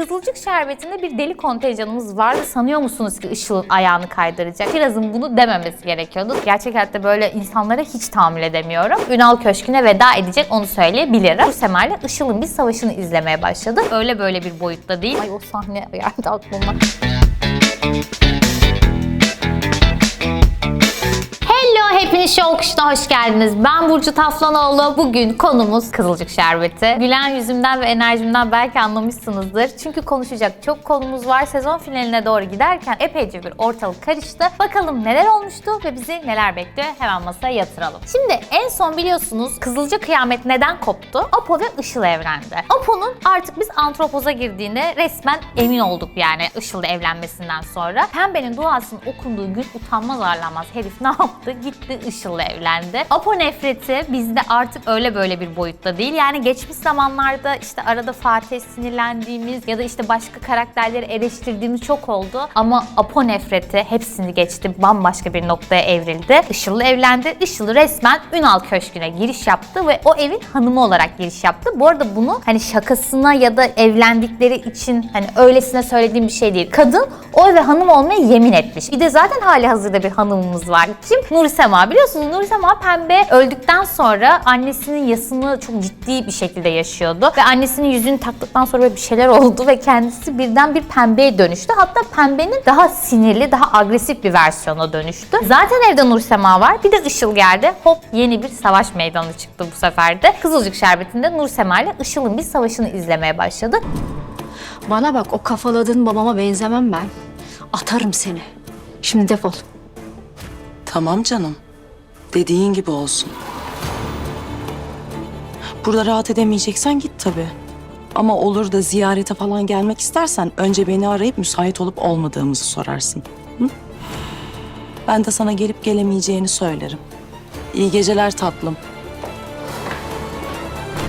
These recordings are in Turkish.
Kızılcık şerbetinde bir deli kontenjanımız vardı. Sanıyor musunuz ki Işıl'ın ayağını kaydıracak? Kiraz'ın bunu dememesi gerekiyordu. Gerçek hayatta böyle insanlara hiç tahammül edemiyorum. Ünal Köşkü'ne veda edecek onu söyleyebilirim. Bu Sema ile Işıl'ın bir savaşını izlemeye başladık. Öyle böyle bir boyutta değil. Ay o sahne geldi aklıma. Hello, hepiniz Show Kuş'una hoş geldiniz. Ben Burcu Taflanoğlu. Bugün konumuz Kızılcık Şerbeti. Gülen yüzümden ve enerjimden belki anlamışsınızdır. Çünkü konuşacak çok konumuz var. Sezon finaline doğru giderken epeyce bir ortalık karıştı. Bakalım neler olmuştu ve bizi neler bekliyor hemen masaya yatıralım. Şimdi en son biliyorsunuz Kızılcık Kıyamet neden koptu? Apo ve Işıl evlendi. Apo'nun artık biz antropoza girdiğine resmen emin olduk yani Işıl'la evlenmesinden sonra. Pembe'nin duasının okunduğu gün utanmaz arlanmaz herif ne yaptı? Gitti Işıl'la evlendi. Apo nefreti bizde artık öyle böyle bir boyutta değil. Yani geçmiş zamanlarda işte arada Fatih sinirlendiğimiz ya da işte başka karakterleri eleştirdiğimiz çok oldu. Ama Apo nefreti hepsini geçti. Bambaşka bir noktaya evrildi. Işıl'la evlendi. Işıl resmen Ünal Köşkü'ne giriş yaptı ve o evin hanımı olarak giriş yaptı. Bu arada bunu hani şakasına ya da evlendikleri için hani öylesine söylediğim bir şey değil. Kadın o eve hanım olmaya yemin etmiş. Bir de zaten hali hazırda bir hanımımız var. Kim? Nur Sema. Biliyorsunuz Nur Sema Pembe öldükten sonra annesinin yasını çok ciddi bir şekilde yaşıyordu. Ve annesinin yüzünü taktıktan sonra böyle bir şeyler oldu ve kendisi birden bir pembeye dönüştü. Hatta pembenin daha sinirli, daha agresif bir versiyona dönüştü. Zaten evde Nur Sema var. Bir de Işıl geldi. Hop yeni bir savaş meydanı çıktı bu sefer de. Kızılcık Şerbeti'nde Nur Sema ile Işıl'ın bir savaşını izlemeye başladı. Bana bak o kafaladığın babama benzemem ben. Atarım seni. Şimdi defol. Tamam canım. Dediğin gibi olsun. Burada rahat edemeyeceksen git tabii. Ama olur da ziyarete falan gelmek istersen önce beni arayıp müsait olup olmadığımızı sorarsın. Hı? Ben de sana gelip gelemeyeceğini söylerim. İyi geceler tatlım.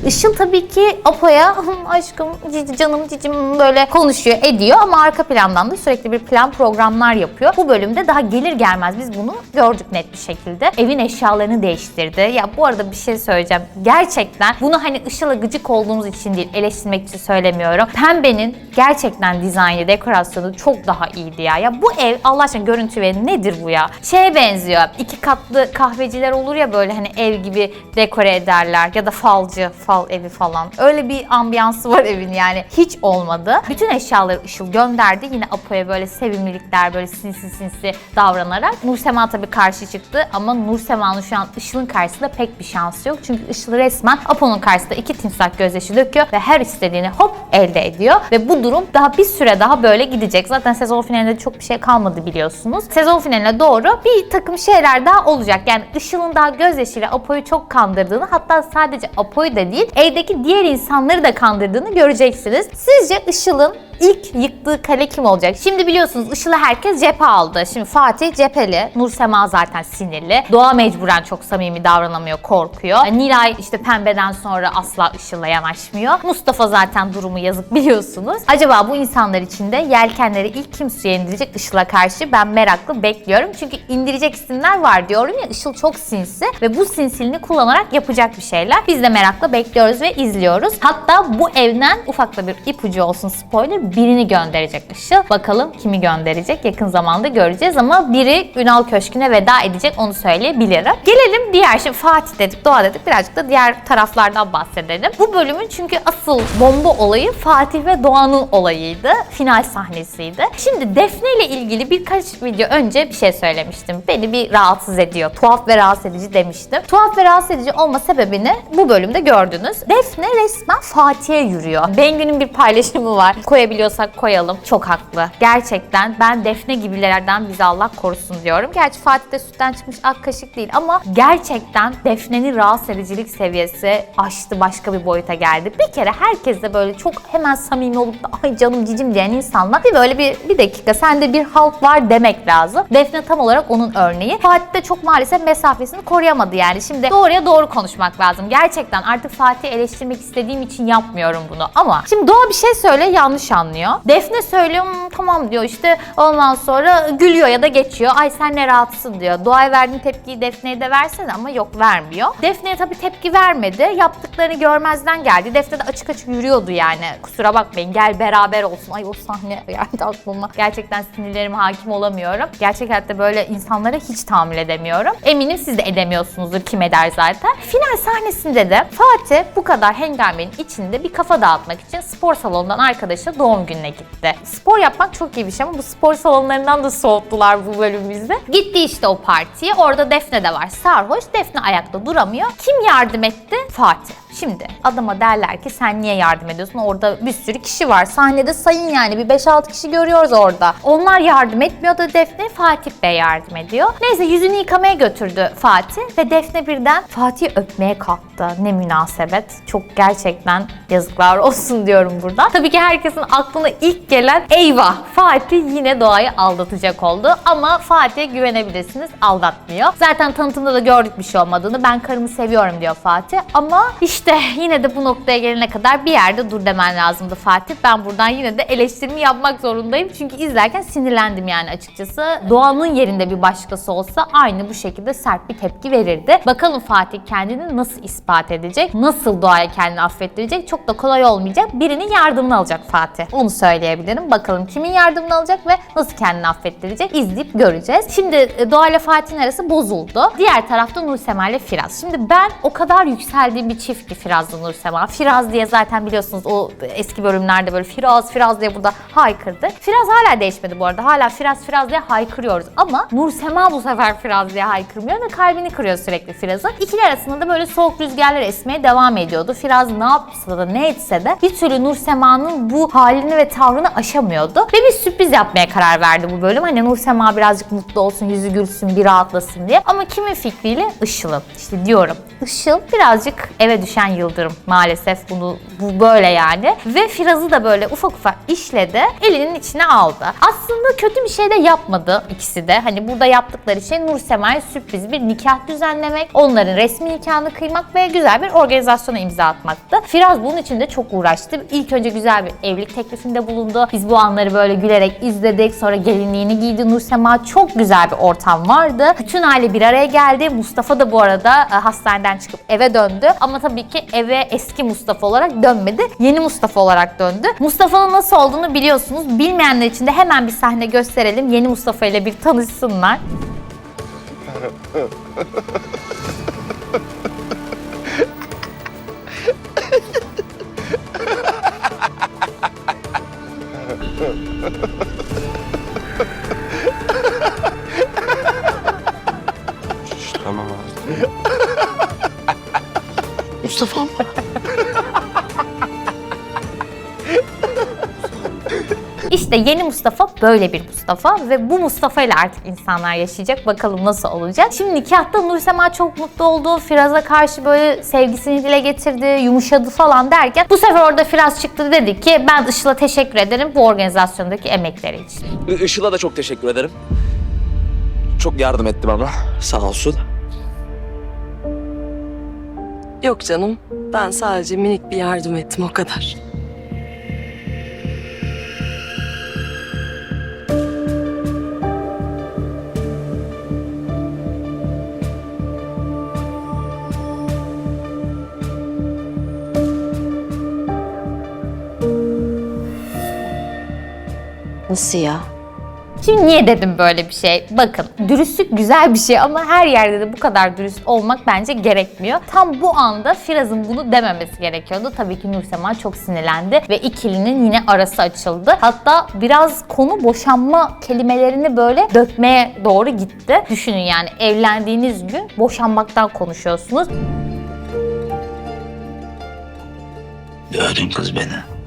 Işıl tabii ki Apo'ya "Hım, aşkım, cici, canım cicim böyle konuşuyor, ediyor ama arka plandan da sürekli bir plan programlar yapıyor. Bu bölümde daha gelir gelmez biz bunu gördük net bir şekilde. Evin eşyalarını değiştirdi. Ya bu arada bir şey söyleyeceğim. Gerçekten bunu hani Işıl'a gıcık olduğumuz için değil, eleştirmek için söylemiyorum. Pembe'nin gerçekten dizaynı, dekorasyonu çok daha iyiydi ya. Ya bu ev Allah aşkına görüntü ve nedir bu ya? Şeye benziyor. İki katlı kahveciler olur ya böyle hani ev gibi dekore ederler ya da falcı, fal evi falan. Öyle bir ambiyansı var evin yani. Hiç olmadı. Bütün eşyaları Işıl gönderdi. Yine Apo'ya böyle sevimlilikler böyle sinsi sinsi davranarak. Nursema tabii karşı çıktı ama Nursema'nın şu an Işıl'ın karşısında pek bir şansı yok. Çünkü Işıl resmen Apo'nun karşısında iki timsah gözyaşı döküyor ve her istediğini hop elde ediyor. Ve bu durum daha bir süre daha böyle gidecek. Zaten sezon finalinde çok bir şey kalmadı biliyorsunuz. Sezon finaline doğru bir takım şeyler daha olacak. Yani Işıl'ın daha gözyaşıyla Apo'yu çok kandırdığını hatta sadece Apo'yu da değil evdeki diğer insanları da kandırdığını göreceksiniz. Sizce Işıl'ın ilk yıktığı kale kim olacak? Şimdi biliyorsunuz Işıl'ı herkes cephe aldı. Şimdi Fatih cepheli, Nur Sema zaten sinirli. Doğa mecburen çok samimi davranamıyor, korkuyor. Nilay işte pembeden sonra asla Işıl'la yanaşmıyor. Mustafa zaten durumu yazık biliyorsunuz. Acaba bu insanlar içinde yelkenleri ilk kim suya indirecek Işıl'a karşı? Ben meraklı bekliyorum. Çünkü indirecek isimler var diyorum ya Işıl çok sinsi ve bu sinsiliğini kullanarak yapacak bir şeyler. Biz de merakla bekliyoruz ve izliyoruz. Hatta bu evden ufak da bir ipucu olsun spoiler birini gönderecek Işıl. Bakalım kimi gönderecek yakın zamanda göreceğiz ama biri Ünal Köşkü'ne veda edecek onu söyleyebilirim. Gelelim diğer şimdi Fatih dedik, Doğa dedik birazcık da diğer taraflardan bahsedelim. Bu bölümün çünkü asıl bomba olayı Fatih ve Doğan'ın olayıydı. Final sahnesiydi. Şimdi Defne ile ilgili birkaç video önce bir şey söylemiştim. Beni bir rahatsız ediyor. Tuhaf ve rahatsız edici demiştim. Tuhaf ve rahatsız edici olma sebebini bu bölümde gördünüz. Defne resmen Fatih'e yürüyor. Bengü'nün bir paylaşımı var. Koyabiliyorsak koyalım. Çok haklı. Gerçekten ben Defne gibilerden bizi Allah korusun diyorum. Gerçi Fatih de sütten çıkmış ak kaşık değil ama gerçekten Defne'nin rahatsız edicilik seviyesi aştı başka bir boyuta geldi. Bir kere herkes de böyle çok hemen samimi olup da ay canım cicim diyen insanlar bir böyle bir, bir dakika sende bir halt var demek lazım. Defne tam olarak onun örneği. Fatih de çok maalesef mesafesini koruyamadı yani. Şimdi doğruya doğru konuşmak lazım. Gerçekten artık Fatih'i eleştirmek istediğim için yapmıyorum bunu ama şimdi Doğa bir şey söyle yanlış anlıyor anlıyor. Defne söylüyor "Hmm, tamam diyor işte ondan sonra gülüyor ya da geçiyor. Ay sen ne rahatsın diyor. Doğaya verdiğin tepkiyi Defne'ye de versene ama yok vermiyor. Defne'ye tabii tepki vermedi. Yaptıklarını görmezden geldi. Defne de açık açık yürüyordu yani. Kusura bakmayın gel beraber olsun. Ay o sahne geldi aklıma. Gerçekten sinirlerime hakim olamıyorum. Gerçek hayatta böyle insanlara hiç tahammül edemiyorum. Eminim siz de edemiyorsunuzdur kim eder zaten. Final sahnesinde de Fatih bu kadar hengamenin içinde bir kafa dağıtmak için spor salonundan arkadaşa doğum gününe gitti. Spor yapmak çok iyi bir şey ama bu spor salonlarından da soğuttular bu bölümümüzde. Gitti işte o partiye. Orada Defne de var sarhoş. Defne ayakta duramıyor. Kim yardım etti? Fatih. Şimdi adama derler ki sen niye yardım ediyorsun? Orada bir sürü kişi var. Sahnede sayın yani bir 5-6 kişi görüyoruz orada. Onlar yardım etmiyor da Defne Fatih Bey yardım ediyor. Neyse yüzünü yıkamaya götürdü Fatih ve Defne birden Fatih'i öpmeye kalktı. Ne münasebet. Çok gerçekten yazıklar olsun diyorum buradan. Tabii ki herkesin aklına ilk gelen eyvah Fatih yine doğayı aldatacak oldu. Ama Fatih'e güvenebilirsiniz aldatmıyor. Zaten tanıtımda da gördük bir şey olmadığını. Ben karımı seviyorum diyor Fatih. Ama işte yine de bu noktaya gelene kadar bir yerde dur demen lazımdı Fatih. Ben buradan yine de eleştirimi yapmak zorundayım. Çünkü izlerken sinirlendim yani açıkçası. Doğanın yerinde bir başkası olsa aynı bu şekilde sert bir tepki verirdi. Bakalım Fatih kendini nasıl ispat edecek? Nasıl doğaya kendini affettirecek? Çok da kolay olmayacak. Birinin yardımını alacak Fatih. Onu söyleyebilirim. Bakalım kimin yardımını alacak ve nasıl kendini affettirecek? İzleyip göreceğiz. Şimdi e, Doğa ile Fatih'in arası bozuldu. Diğer tarafta Nursema ile Firaz. Şimdi ben o kadar yükseldiğim bir çift ki Firaz'la Nursema. Firaz diye zaten biliyorsunuz o eski bölümlerde böyle Firaz Firaz diye burada haykırdı. Firaz hala değişmedi bu arada. Hala Firaz Firaz diye haykırıyoruz. Ama Nursema bu sefer Firaz diye haykırmıyor ve kalbini kırıyor sürekli Firaz'ın. İkili arasında da böyle soğuk rüzgarlar esmeye devam ediyordu. Firaz ne yapsa da ne etse de bir türlü Nursema'nın bu halini ve tavrını aşamıyordu. Ve bir sürpriz yapmaya karar verdi bu bölüm. Hani Nursema birazcık mutlu olsun, yüzü gülsün, bir rahatlasın diye. Ama kimin fikriyle? Işıl'ın. İşte diyorum. Işıl birazcık eve düşen yıldırım. Maalesef bunu bu böyle yani. Ve Firaz'ı da böyle ufak ufak işledi. Elinin içine aldı. Aslında kötü bir şey de yapmadı ikisi de. Hani burada yaptıkları şey Nur Sema'ya sürpriz bir nikah düzenlemek, onların resmi nikahını kıymak ve güzel bir organizasyona imza atmaktı. Firaz bunun için de çok uğraştı. İlk önce güzel bir evlilik teklifinde bulundu. Biz bu anları böyle gülerek izledik. Sonra gelinliğini giydi Nur Sema. Çok güzel bir ortam vardı. Bütün aile bir araya geldi. Mustafa da bu arada e, hastaneden çıkıp eve döndü. Ama tabii ki eve eski Mustafa olarak dönmedi. Yeni Mustafa olarak döndü. Mustafa'nın nasıl olduğunu biliyorsunuz. Bilmeyenler için de hemen bir sahne gösterelim. Yeni Mustafa ile bir tanışsınlar. İşte yeni Mustafa böyle bir Mustafa ve bu Mustafa ile artık insanlar yaşayacak. Bakalım nasıl olacak. Şimdi nikahta Nursema çok mutlu oldu. Firaz'a karşı böyle sevgisini dile getirdi, yumuşadı falan derken bu sefer orada Firaz çıktı dedi ki ben Işıl'a teşekkür ederim bu organizasyondaki emekleri için. Işıl'a da çok teşekkür ederim. Çok yardım etti bana. Sağ olsun. Yok canım. Ben sadece minik bir yardım ettim o kadar. Nasıl ya? Şimdi niye dedim böyle bir şey? Bakın dürüstlük güzel bir şey ama her yerde de bu kadar dürüst olmak bence gerekmiyor. Tam bu anda Firaz'ın bunu dememesi gerekiyordu. Tabii ki Nursema çok sinirlendi ve ikilinin yine arası açıldı. Hatta biraz konu boşanma kelimelerini böyle dökmeye doğru gitti. Düşünün yani evlendiğiniz gün boşanmaktan konuşuyorsunuz. Gördün kız beni.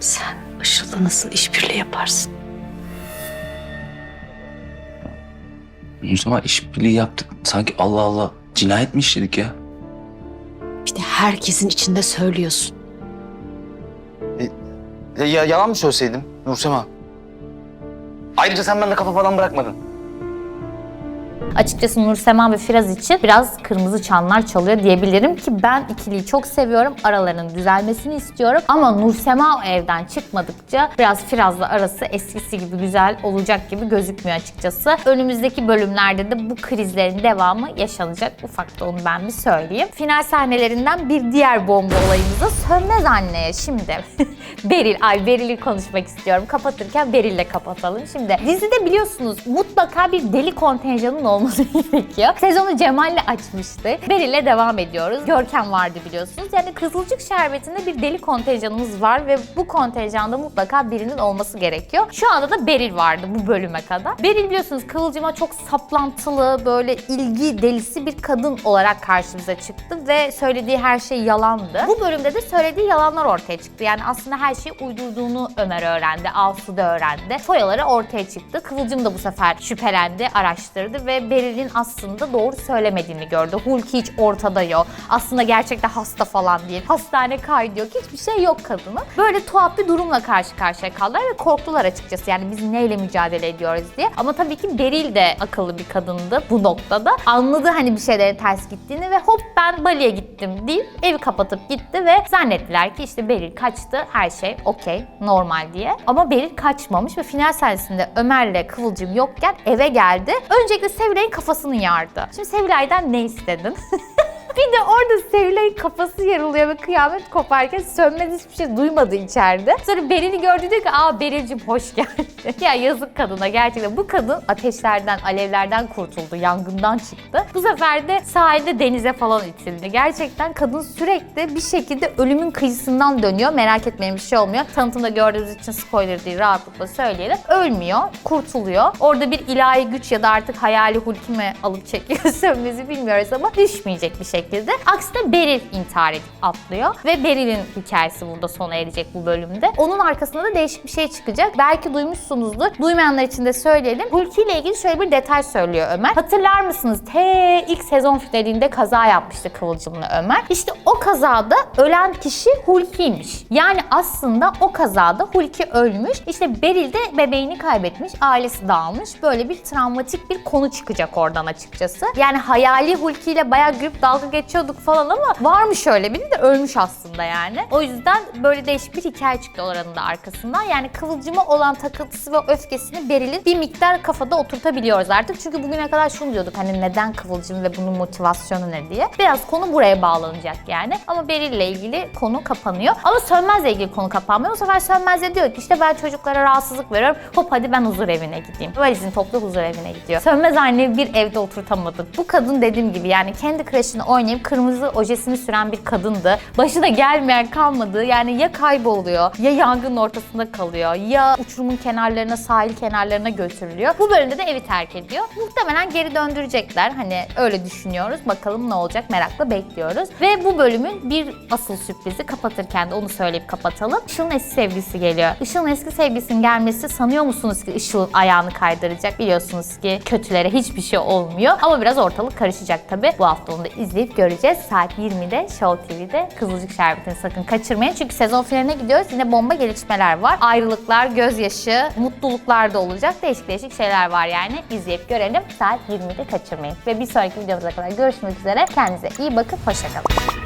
Sen Işıl'la nasıl işbirliği yaparsın? Mustafa işbirliği yaptık. Sanki Allah Allah cinayet mi işledik ya? İşte herkesin içinde söylüyorsun. Ya, ya yalan mı söyleseydim Nursema? Ayrıca sen bende kafa falan bırakmadın. Açıkçası Nursema ve Firaz için biraz kırmızı çanlar çalıyor diyebilirim ki ben ikiliyi çok seviyorum. Aralarının düzelmesini istiyorum. Ama Nursema evden çıkmadıkça biraz Firaz'la arası eskisi gibi güzel olacak gibi gözükmüyor açıkçası. Önümüzdeki bölümlerde de bu krizlerin devamı yaşanacak. Ufak da onu ben bir söyleyeyim. Final sahnelerinden bir diğer bomba olayımıza Sönmez Anne'ye şimdi. Beril, ay Beril'i konuşmak istiyorum. Kapatırken Beril'le kapatalım. Şimdi dizide biliyorsunuz mutlaka bir deli kontenjanın olması gerekiyor. Sezonu Cemal'le açmıştı. Beril'le devam ediyoruz. Görkem vardı biliyorsunuz. Yani Kızılcık Şerbeti'nde bir deli kontenjanımız var ve bu kontenjanda mutlaka birinin olması gerekiyor. Şu anda da Beril vardı bu bölüme kadar. Beril biliyorsunuz Kıvılcım'a çok saplantılı, böyle ilgi delisi bir kadın olarak karşımıza çıktı ve söylediği her şey yalandı. Bu bölümde de söylediği yalanlar ortaya çıktı. Yani aslında her şeyi uydurduğunu Ömer öğrendi, Asu da öğrendi. Foyaları ortaya çıktı. Kıvılcım da bu sefer şüphelendi, araştırdı ve Beril'in aslında doğru söylemediğini gördü. Hulki hiç ortada yok. Aslında gerçekten hasta falan değil. Hastane kaydı yok. Hiçbir şey yok kadının. Böyle tuhaf bir durumla karşı karşıya kaldılar ve korktular açıkçası. Yani biz neyle mücadele ediyoruz diye. Ama tabii ki Beril de akıllı bir kadındı bu noktada. Anladı hani bir şeylerin ters gittiğini ve hop ben Bali'ye gittim deyip evi kapatıp gitti ve zannettiler ki işte Beril kaçtı. Her şey okey, normal diye. Ama Beril kaçmamış ve final sahnesinde Ömer'le Kıvılcım yokken eve geldi. Öncelikle Sevilay'ın kafasını yardı. Şimdi Sevilay'dan ne istedin? Bir de orada Sevilay'ın kafası yarılıyor ve kıyamet koparken sönmez hiçbir şey duymadı içeride. Sonra Beril'i gördü diyor ki aa Beril'cim hoş geldin. ya yazık kadına gerçekten. Bu kadın ateşlerden, alevlerden kurtuldu, yangından çıktı. Bu sefer de sahilde denize falan itildi. Gerçekten kadın sürekli bir şekilde ölümün kıyısından dönüyor. Merak etmeyin bir şey olmuyor. Tanıtımda gördüğünüz için spoiler değil rahatlıkla söyleyelim. Ölmüyor, kurtuluyor. Orada bir ilahi güç ya da artık hayali hulki mi alıp çekiyor sönmezi bilmiyoruz ama düşmeyecek bir şekilde. Aksine Beril intihar edip atlıyor ve Beril'in hikayesi burada sona erecek bu bölümde. Onun arkasında da değişik bir şey çıkacak. Belki duymuşsunuzdur. Duymayanlar için de söyleyelim. Hulki ile ilgili şöyle bir detay söylüyor Ömer. Hatırlar mısınız? T ilk sezon finalinde kaza yapmıştı Kıvılcım'la Ömer. İşte o kazada ölen kişi Hulki'ymiş. Yani aslında o kazada Hulki ölmüş. İşte Beril de bebeğini kaybetmiş. Ailesi dağılmış. Böyle bir travmatik bir konu çıkacak oradan açıkçası. Yani hayali Hulki ile bayağı gülüp dalga geçiyorduk falan ama varmış öyle biri de ölmüş aslında yani. O yüzden böyle değişik bir hikaye çıktı oranın da arkasından. Yani Kıvılcım'a olan takıntısı ve öfkesini Beril'in bir miktar kafada oturtabiliyoruz artık. Çünkü bugüne kadar şunu diyorduk hani neden Kıvılcım ve bunun motivasyonu ne diye. Biraz konu buraya bağlanacak yani. Ama Beril'le ilgili konu kapanıyor. Ama Sönmez'le ilgili konu kapanmıyor. Bu sefer Sönmez de diyor ki işte ben çocuklara rahatsızlık veriyorum. Hop hadi ben huzur evine gideyim. Valizini topla huzur evine gidiyor. Sönmez anneyi bir evde oturtamadık. Bu kadın dediğim gibi yani kendi kreşini oynayıp kırmızı ojesini süren bir kadındı. Başına gelmeyen kalmadı. Yani ya kayboluyor, ya yangının ortasında kalıyor, ya uçurumun kenarlarına, sahil kenarlarına götürülüyor. Bu bölümde de evi terk ediyor. Muhtemelen geri döndürecekler. Hani öyle düşünüyoruz. Bakalım ne olacak merakla bekliyoruz. Ve bu bölümün bir asıl sürprizi kapatırken de onu söyleyip kapatalım. Işıl'ın eski sevgilisi geliyor. Işıl'ın eski sevgilisinin gelmesi sanıyor musunuz ki Işıl'ın ayağını kaydıracak? Biliyorsunuz ki kötülere hiçbir şey olmuyor. Ama biraz ortalık karışacak tabii. Bu hafta onu da izleyip göreceğiz. Saat 20'de Show TV'de Kızılcık Şerbeti'ni sakın kaçırmayın. Çünkü sezon finaline gidiyoruz. Yine bomba gelişmeler var. Ayrılıklar, gözyaşı, mutluluklar da olacak. Değişik değişik şeyler var yani. İzleyip görelim. Saat 20'de kaçırmayın. Ve bir sonraki videomuza kadar görüşmek üzere. Kendinize iyi bakın. Hoşçakalın.